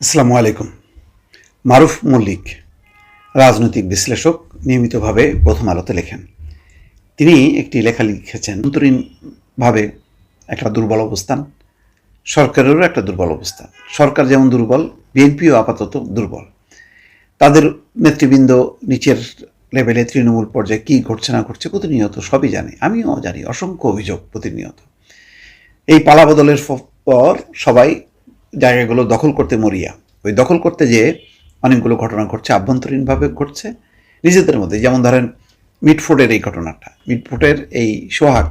আসসালামু আলাইকুম। মারুফ মল্লিক, রাজনৈতিক বিশ্লেষক, নিয়মিতভাবে প্রথম আলোতে লেখেন। তিনি একটি লেখা লিখেছেন, অন্তরীণভাবে একটা দুর্বল অবস্থান, সরকারেরও একটা দুর্বল অবস্থান। সরকার যেমন দুর্বল, বিএনপিও আপাতত দুর্বল। তাদের নেতৃবৃন্দ নিচের লেভেলে তৃণমূল পর্যায়ে কী ঘটছে না ঘটছে প্রতিনিয়ত সবই জানে। আমিও জানি, অসংখ্য অভিযোগ প্রতিনিয়ত। এই পালাবদলের পর সবাই জায়গাগুলো দখল করতে মরিয়া। ওই দখল করতে যেয়ে অনেকগুলো ঘটনা ঘটছে, আভ্যন্তরীণভাবে ঘটছে। নিজেদের মধ্যে, যেমন ধরেন মিটফোর্ডের এই ঘটনাটা। মিটফোর্ডের এই সোহাগ,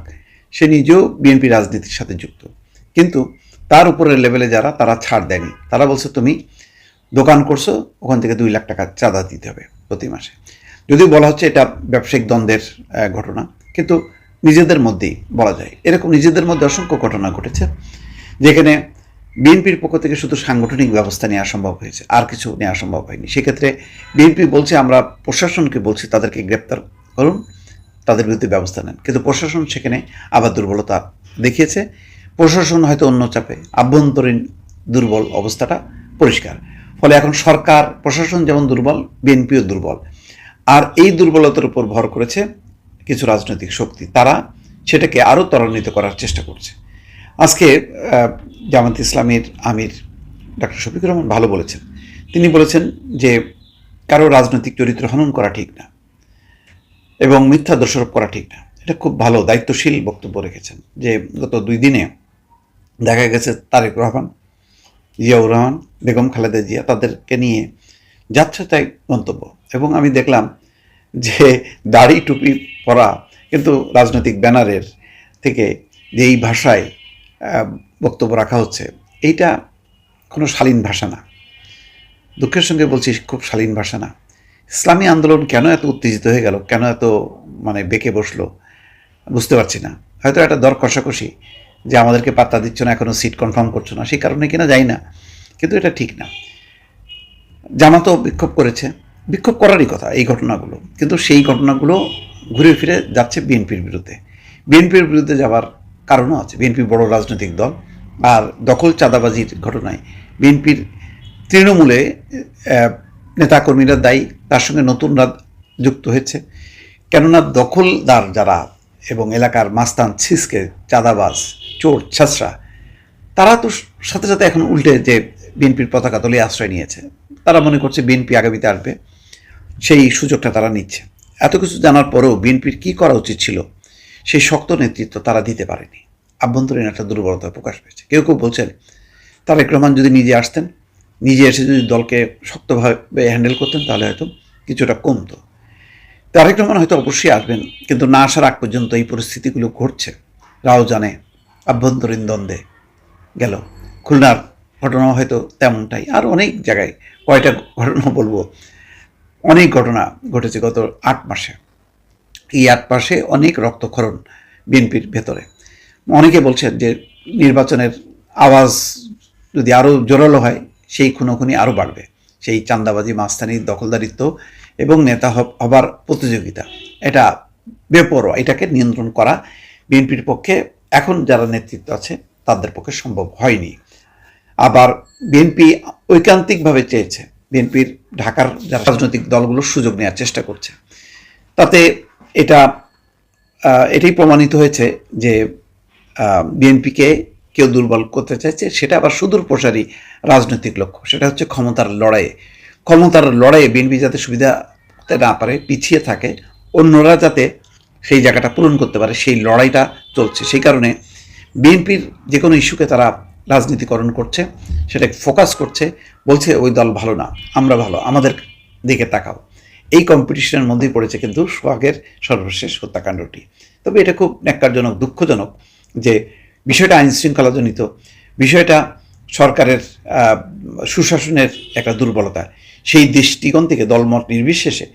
সে নিজেও বিএনপি রাজনীতির সাথে যুক্ত। কিন্তু তার উপরের লেভেলে যারা, তারা ছাড় দেয়নি। তারা বলছে, তুমি দোকান করছ, ওখান থেকে দুই লাখ টাকা চাঁদা দিতে হবে প্রতি মাসে। যদিও বলা হচ্ছে এটা ব্যবসায়িক দ্বন্দ্বের ঘটনা, কিন্তু নিজেদের মধ্যেই বলা যায়। এরকম নিজেদের মধ্যে অসংখ্য ঘটনা ঘটেছে, যেখানে বিএনপির পক্ষ থেকে শুধু সাংগঠনিক ব্যবস্থা নেওয়া সম্ভব হয়েছে, আর কিছু নেওয়া সম্ভব হয়নি। সেক্ষেত্রে বিএনপি বলছে, আমরা প্রশাসনকে বলছি, তাদেরকে গ্রেপ্তার করুন, তাদের বিরুদ্ধে ব্যবস্থা নেন। কিন্তু প্রশাসন সেখানে আবার দুর্বলতা দেখিয়েছে। প্রশাসন হয়তো অন্য চাপে, আভ্যন্তরীণ দুর্বল অবস্থাটা পরিষ্কার। ফলে এখন সরকার, প্রশাসন যেমন দুর্বল, বিএনপিও দুর্বল। আর এই দুর্বলতার উপর ভর করেছে কিছু রাজনৈতিক শক্তি। তারা সেটাকে আরও ত্বরান্বিত করার চেষ্টা করছে। আজকে জামাত ইসলামের আমির ডক্টর শফিকুর রহমান ভালো বলেছেন। তিনি বলেছেন যে, কারও রাজনৈতিক চরিত্র হনন করা ঠিক না এবং মিথ্যা দোষারোপ করা ঠিক না। এটা খুব ভালো, দায়িত্বশীল বক্তব্য রেখেছেন যে, গত দুই দিনে দেখা গেছে তারেক রহমান, জিয়াউর রহমান, বেগম খালেদা জিয়া তাদেরকে নিয়ে যাচ্ছে তাই গন্তব্য এবং আমি দেখলাম যে, দাড়ি টুপি পরা কিন্তু রাজনৈতিক ব্যানারের থেকে যে এই ভাষায় বক্তব্য রাখা হচ্ছে, এইটা কোনো শালীন ভাষা না। দুঃখের সঙ্গে বলছি, খুব শালীন ভাষা না। ইসলামী আন্দোলন কেন এত উত্তেজিত হয়ে গেল? কেন এত মানে বেঁকে বসল? বুঝতে পারছি না। হয়তো একটা দর কষাকষি যে আমাদেরকে পাত্তা দিচ্ছ না এখনও সিট কনফার্ম করছ না, সেই কারণে কিনা যাই না। কিন্তু এটা ঠিক না। জামাতও বিক্ষোভ করেছে। বিক্ষোভ করারই কথা এই ঘটনাগুলো। কিন্তু সেই ঘটনাগুলো ঘুরে ফিরে যাচ্ছে বিএনপির বিরুদ্ধে। বিএনপির বিরুদ্ধে যাওয়ার কারণও আছে। বিএনপি বড় রাজনৈতিক দল আর দখল চাঁদাবাজির ঘটনায় বিএনপির তৃণমূলে নেতাকর্মীরা দায়ী, তার সঙ্গে নতুনরা যুক্ত হয়েছে। কেননা দখলদার যারা এবং এলাকার মাস্তান ছিসকে, চাঁদাবাজ, চোর ছাসরা তারা তো সাথে সাথে এখন উল্টে যে বিএনপির পতাকা তলে আশ্রয় নিয়েছে, তারা মনে করছে বিএনপি আগামীতে আসবে। সেই সুযোগটা তারা নিচ্ছে। এত কিছু জানার পরেও বিএনপির কী করা উচিত ছিল? সেই শক্ত নেতৃত্ব তারা দিতে পারেনি। আভ্যন্তরীণ একটা দুর্বলতা প্রকাশ পেয়েছে। কেউ কেউ বলছেন, তারেক রহমান যদি নিজে আসতেন, নিজে এসে যদি দলকে শক্তভাবে হ্যান্ডেল করতেন, তাহলে হয়তো কিছুটা কমতো। তারেক রহমান হয়তো অবশ্যই আসবেন, কিন্তু না আসার আগ পর্যন্ত এই পরিস্থিতিগুলো ঘটছে। রাও জানে, আভ্যন্তরীণ দ্বন্দ্বে গেল। খুলনার ঘটনা হয়তো তেমনটাই। আর অনেক জায়গায় কয়টা ঘটনা বলব? অনেক ঘটনা ঘটেছে গত আট মাসে। এই আট মাসে অনেক রক্তক্ষরণ বিএনপির ভেতরে। অনেকে বলছেন যে নির্বাচনের আওয়াজ যদি আরও জোরালো হয়, সেই খুনোখুনি আরও বাড়বে। সেই চান্দাবাজি, মাস্তানি, দখলদারিত্ব এবং নেতা হব- হবার প্রতিযোগিতা। এটা বেপরোয়া, এটাকে নিয়ন্ত্রণ করা বিএনপির পক্ষে এখন যারা নেতৃত্ব আছে, তাদের পক্ষে সম্ভব হয়নি। আবার বিএনপি ঐকান্তিকভাবে চেয়েছে, বিএনপির ঢাকার যারা রাজনৈতিক দলগুলো সুযোগ নেওয়ার চেষ্টা করছে। তাতে এটা এটাই প্রমাণিত হয়েছে যে বিএনপিকে কেউ দুর্বল করতে চাইছে, সেটা আবার সুদূর প্রসারী রাজনৈতিক লক্ষ্য। সেটা হচ্ছে ক্ষমতার লড়াইয়ে। ক্ষমতার লড়াইয়ে বিএনপি যাতে সুবিধা না পারে, পিছিয়ে থাকে, অন্যরা যাতে সেই জায়গাটা পূরণ করতে পারে, সেই লড়াইটা চলছে। সেই কারণে বিএনপির যে কোনো ইস্যুকে তারা রাজনীতিকরণ করছে সেটা ফোকাস করছে, বলছে ওই দল ভালো না, আমরা ভালো, আমাদের দিকে তাকাও। এই কম্পিটিশনের মধ্যেই পড়েছে কিন্তু সোহাগের সর্বশেষ হত্যাকাণ্ডটি। তবে এটা খুব ন্যাক্কারজনক, দুঃখজনক যে বিষয়টা আইনশৃঙ্খলাজনিত বিষয়টা সরকারের সুশাসনের একটা দুর্বলতা। সেই দৃষ্টিকোণ থেকে দলমত নির্বিশেষে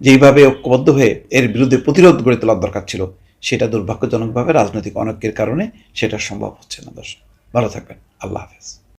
যেইভাবে ঐক্যবদ্ধ হয়ে এর বিরুদ্ধে প্রতিরোধ গড়ে তোলার দরকার ছিল, সেটা দুর্ভাগ্যজনকভাবে রাজনৈতিক অনৈক্যের কারণে সেটা সম্ভব হচ্ছে না দর্শক। ভালো থাকবেন। আল্লাহ হাফেজ।